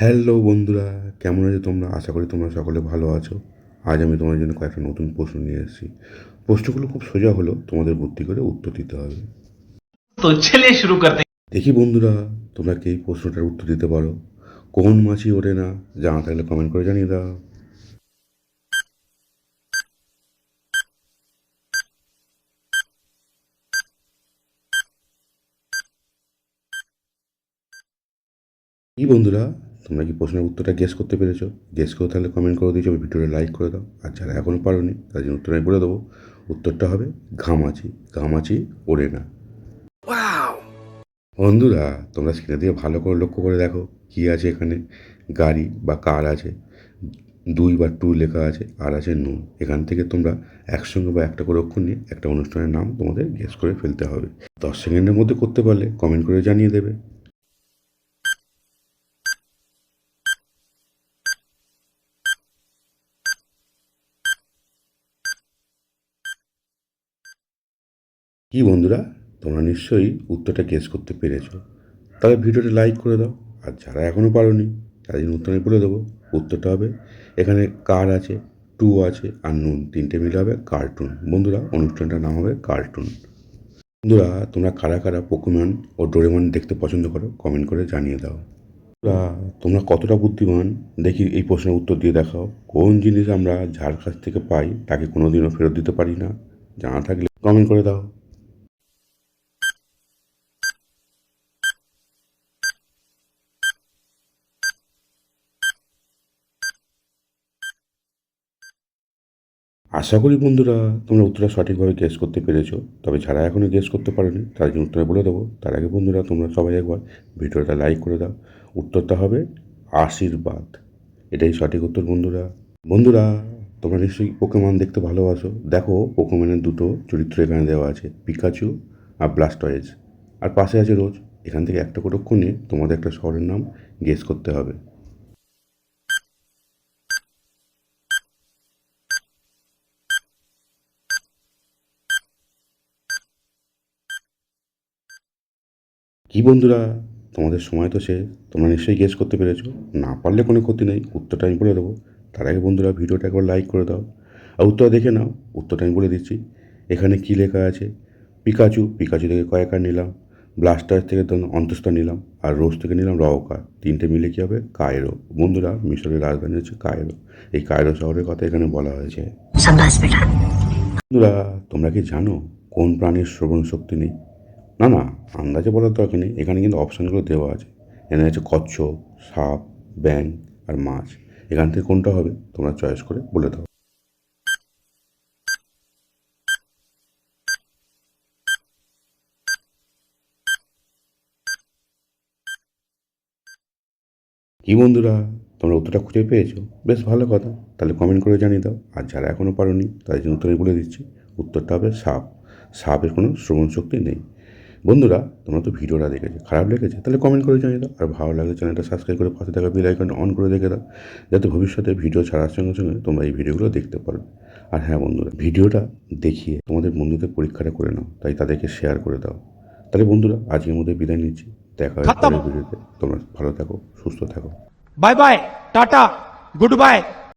Hello বন্ধুরা কেমন আছো তোমরা? আশা করি তোমরা সকলে ভালো আছো। আজ আমি তোমার জন্য কয়েকটা নতুন প্রশ্ন নিয়ে এসেছি। প্রশ্নগুলো খুব সোজা হলো তোমাদের বুদ্ধি করে উত্তর দিতে হবে। তো ছেলে শুরু করতে দেখি বন্ধুরা তোমরা কি প্রশ্নটার উত্তর দিতে পারো? কোন মাছি ওঠে না? জানা থাকলে কমেন্ট করে জানিয়ে দাও। কি বন্ধুরা তোমরা কি প্রশ্নের উত্তরটা গেস করতে পেরেছ? গেস করে তাহলে কমেন্ট করে দিয়েছ ভিডিওটা লাইক করে দাও। আর যারা এখনও পারোনি তার জন্য উত্তর আমি বলে দেবো। উত্তরটা হবে ঘামাচি। ঘামাচি ওড়ে না। বন্ধুরা তোমরা স্ক্রিনে দিয়ে ভালো করে লক্ষ্য করে দেখো কি আছে এখানে। গাড়ি বা কার আছে দুই বা টু লেখা আছে আর আছে নুন এখান থেকে তোমরা একসঙ্গে বা একটা করে অক্ষর নিয়ে একটা অনুষ্ঠানের নাম তোমাদের গেস করে ফেলতে হবে। দশ সেকেন্ডের মধ্যে করতে পারলে কমেন্ট করে জানিয়ে দেবে। কি বন্ধুরা, তোমরা নিশ্চয়ই উত্তরটা গেস করতে পেরেছ। তাহলে ভিডিওটা লাইক করে দাও, আর যারা এখনও পারোনি, তাদের উত্তর বলে দেবো। উত্তরটা হবে, এখানে কার আছে টু আছে, আর নুন তিনটে মিলে হবে কার্টুন বন্ধুরা, অনুষ্ঠানটার নাম হবে কার্টুন বন্ধুরা, তোমরা কারা কারা পোকেমন ও ডোরেমন দেখতে পছন্দ করো কমেন্ট করে জানিয়ে দাও। তোমরা কতটা বুদ্ধিমান? দেখি এই প্রশ্নের উত্তর দিয়ে দেখাও। কোন জিনিস আমরা যার কাছ থেকে পাই, তাকে কোনোদিনও ফেরত দিতে পারি না? জানা থাকলে কমেন্ট করে দাও। আশা করি বন্ধুরা, তোমরা উত্তরটা সঠিকভাবে গেস করতে পেরেছ। তবে যারা এখনও গেস করতে পারেনি, তার জন্য উত্তরে বলে দেবো। তার আগে বন্ধুরা, তোমরা সবাই একবার ভিডিওটা লাইক করে দাও। উত্তরটা হবে আশীর্বাদ। এটাই সঠিক উত্তর বন্ধুরা। বন্ধুরা, তোমরা নিশ্চয়ই পোকেমন দেখতে ভালোবাসো। দেখো পোকেমনের দুটো চরিত্র এখানে দেওয়া আছে পিকাচু আর ব্লাস্টয়েজ আর পাশে আছে রোজ। এখান থেকে একটা করে তোমাদের একটা শহরের নাম গেস করতে হবে। কি বন্ধুরা? তোমাদের সময় তো শেষ। তোমরা নিশ্চয়ই গেস করতে পেরেছ। না পারলে কোনো ক্ষতি নেই উত্তরটা আমি বলে দেবো। তার আগে বন্ধুরা ভিডিওটা একবার লাইক করে দাও। আর উত্তর দেখে নাও উত্তরটা আমি বলে দিচ্ছি। এখানে কি লেখা আছে? পিকাচু। পিকাচু থেকে কয়েকার নিলাম। ব্লাস্টার থেকে ধরুন নিলাম। আর রোজ থেকে নিলাম রওকার তিনটে মিলে কী হবে? কায়রো। বন্ধুরা মিশরের রাজধানী হচ্ছে কায়রো। এই কায়রো শহরের কথা এখানে বলা হয়েছে। বন্ধুরা তোমরা কি জানো কোন প্রাণীর শ্রবণ শক্তি নেই? না না, আন্দাজে বলার দরকার নেই। এখানে কিন্তু অপশানগুলো দেওয়া আছে। এখানে আছে কচ্ছপ, সাপ ব্যাং আর মাছ। এখান থেকে কোনটা হবে তোমরা চয়েস করে বলে দাও। কি বন্ধুরা, তোমরা উত্তরটা খুঁজে পেয়েছ? বেশ ভালো কথা। তাহলে কমেন্ট করে জানিয়ে দাও। আর যারা এখনও পারোনি, তাদের জন্য উত্তর বলে দিচ্ছি। উত্তরটা হবে সাপ। সাপের কোনো শ্রবণ শক্তি নেই। বন্ধুরা তোমরা তো ভিডিওটা দেখেছ খারাপ লেগেছে তাহলে কমেন্ট করে জানিয়ে দাও। আর ভালো লাগে চ্যানেলটা সাবস্ক্রাইব করে পাশে থাকা বেল আইকনটা অন করে দেখে দাও যাতে ভবিষ্যতে ভিডিও ছাড়ার সঙ্গে সঙ্গে তোমরা এই ভিডিওগুলো দেখতে পারবে আর হ্যাঁ বন্ধুরা ভিডিওটা দেখিয়ে তোমাদের বন্ধুদের পরীক্ষাটা করে নাও তাই তাদেরকে শেয়ার করে দাও। তাহলে বন্ধুরা আজকের মধ্যে বিদায় নিচ্ছি দেখা হয় ভিডিওতে তোমরা ভালো থাকো সুস্থ থাকো। Bye bye tata goodbye